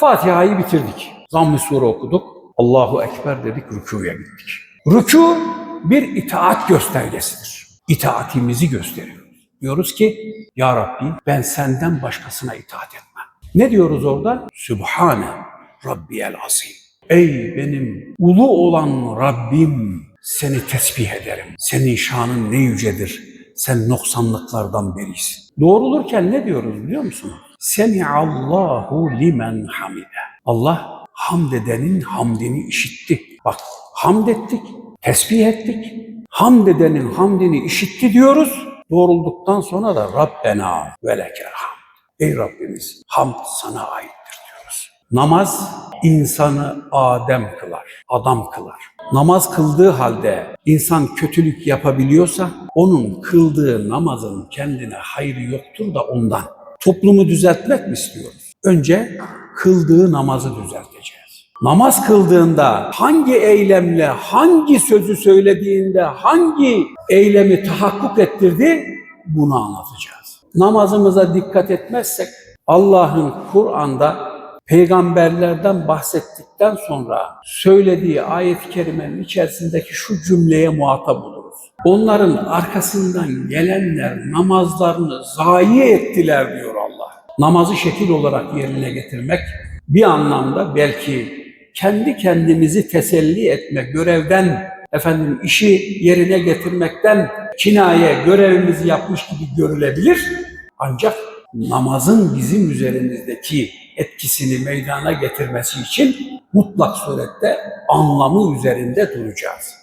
Fatiha'yı bitirdik. Zamm-ı Sure okuduk. Allahu Ekber dedik, rükuya gittik. Rükû bir itaat göstergesidir. İtaatimizi gösteriyor. Diyoruz ki, Ya Rabbi ben senden başkasına itaat etmem. Ne diyoruz orada? Sübhane Rabbiyel Azim. Ey benim ulu olan Rabbim seni tesbih ederim. Senin şanın ne yücedir. Sen noksanlıklardan berisin. Doğrulurken ne diyoruz biliyor musun? Semi'allahu limen hamide. Allah hamd edenin hamdini işitti. Bak hamd ettik, tesbih ettik. Hamd edenin hamdini işitti diyoruz. Doğrulduktan sonra da Rabbena ve hamd. Ey Rabbimiz hamd sana aittir diyoruz. Namaz insanı Adem kılar, adam kılar. Namaz kıldığı halde insan kötülük yapabiliyorsa onun kıldığı namazın kendine hayrı yoktur da ondan. Toplumu düzeltmek mi istiyoruz? Önce kıldığı namazı düzelteceğiz. Namaz kıldığında hangi eylemle, hangi sözü söylediğinde, hangi eylemi tahakkuk ettirdi bunu anlatacağız. Namazımıza dikkat etmezsek Allah'ın Kur'an'da peygamberlerden bahsettikten sonra söylediği ayet-i kerimenin içerisindeki şu cümleye muhatap oluruz. Onların arkasından gelenler namazlarını zayi ettiler diyor. Namazı şekil olarak yerine getirmek bir anlamda belki kendi kendimizi teselli etme görevden efendim işi yerine getirmekten kinaye görevimizi yapmış gibi görülebilir. Ancak namazın bizim üzerimizdeki etkisini meydana getirmesi için mutlak surette anlamı üzerinde duracağız.